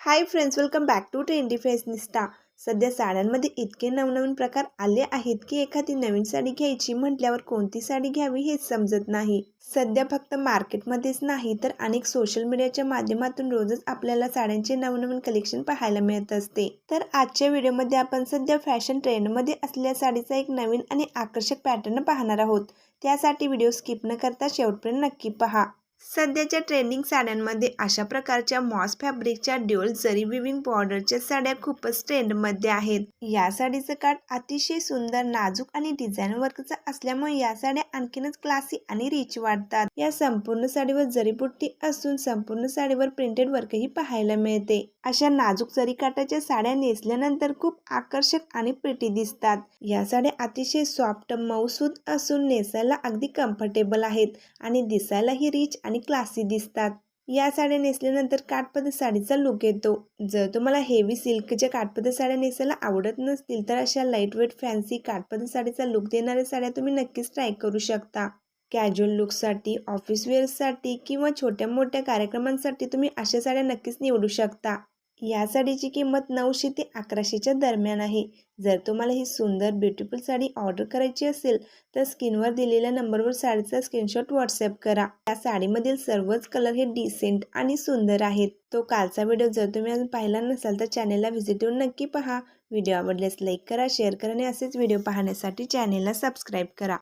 Hi friends welcome back to trendy fashionista सध्या साड्यांमध्ये इतके नवनवीन प्रकार आले आहेत की एखादी नवीन साडी घ्यायची म्हटल्यावर कोणती साडी घ्यावी हेच समजत नाही. सध्या फक्त मार्केटमध्येच नाही तर अनेक सोशल मीडियाच्या माध्यमातून रोजच आपल्याला साड्यांचे नवनवीन कलेक्शन पाहायला मिळत असते. तर आजच्या व्हिडिओमध्ये आपण सध्या फॅशन ट्रेंडमध्ये असलेल्या साडीचा एक नवीन आणि आकर्षक पॅटर्न पाहणार आहोत. त्यासाठी व्हिडिओ स्किप न करता शेवटपर्यंत नक्की पहा. सध्याच्या ट्रेंडिंग साड्यांमध्ये अशा प्रकारच्या मॉस फॅब्रिकच्या ड्युअल जरी विविंग बॉर्डरच्या साड्या खूपच ट्रेंडमध्ये आहेत. या साडीचं काठ अतिशय सुंदर नाजूक आणि डिझाईन वर्कचा असल्यामुळे या साड्या आणखीनच क्लासी आणि रिच वाटतात. या संपूर्ण साडीवर जरीपुट्टी असून संपूर्ण साडीवर प्रिंटेड वर्कही पाहायला मिळते. अशा नाजूक जरी काठाच्या साड्या नेसल्यानंतर खूप आकर्षक आणि प्रिटी दिसतात. या साड्या अतिशय सॉफ्ट मऊसूद असून नेसायला अगदी कम्फर्टेबल आहेत आणि दिसायलाही रिच आणि क्लासी दिसतात. या साड्या नेसल्यानंतर काठपदर साडीचा लुक येतो. जर तुम्हाला हेवी सिल्कच्या काठपदर साड्या नेसायला आवडत नसतील तर अशा लाइट वेट फॅन्सी काठपदर साडीचा लुक देणाऱ्या साड्या तुम्ही नक्कीच ट्राय करू शकता. कॅज्युअल लुकसाठी ऑफिस वेअरसाठी किंवा छोट्या मोठ्या कार्यक्रमांसाठी तुम्ही अशा साड्या नक्कीच निवडू शकता. या साडीची किंमत नऊशे ते अकराशेच्या दरम्यान आहे. जर तुम्हाला ही सुंदर ब्युटिफुल साडी ऑर्डर करायची असेल तर स्क्रीनवर दिलेल्या नंबरवर साडीचा स्क्रीनशॉट व्हॉट्सअप करा. या साडीमधील सर्वच कलर हे डिसेंट आणि सुंदर आहेत. तो कालचा व्हिडिओ जर तुम्ही अजून पाहिला नसाल तर चॅनेलला व्हिजिट देऊन नक्की पहा. व्हिडिओ आवडल्यास लाईक करा शेअर करा आणि असेच व्हिडिओ पाहण्यासाठी चॅनेलला सबस्क्राईब करा.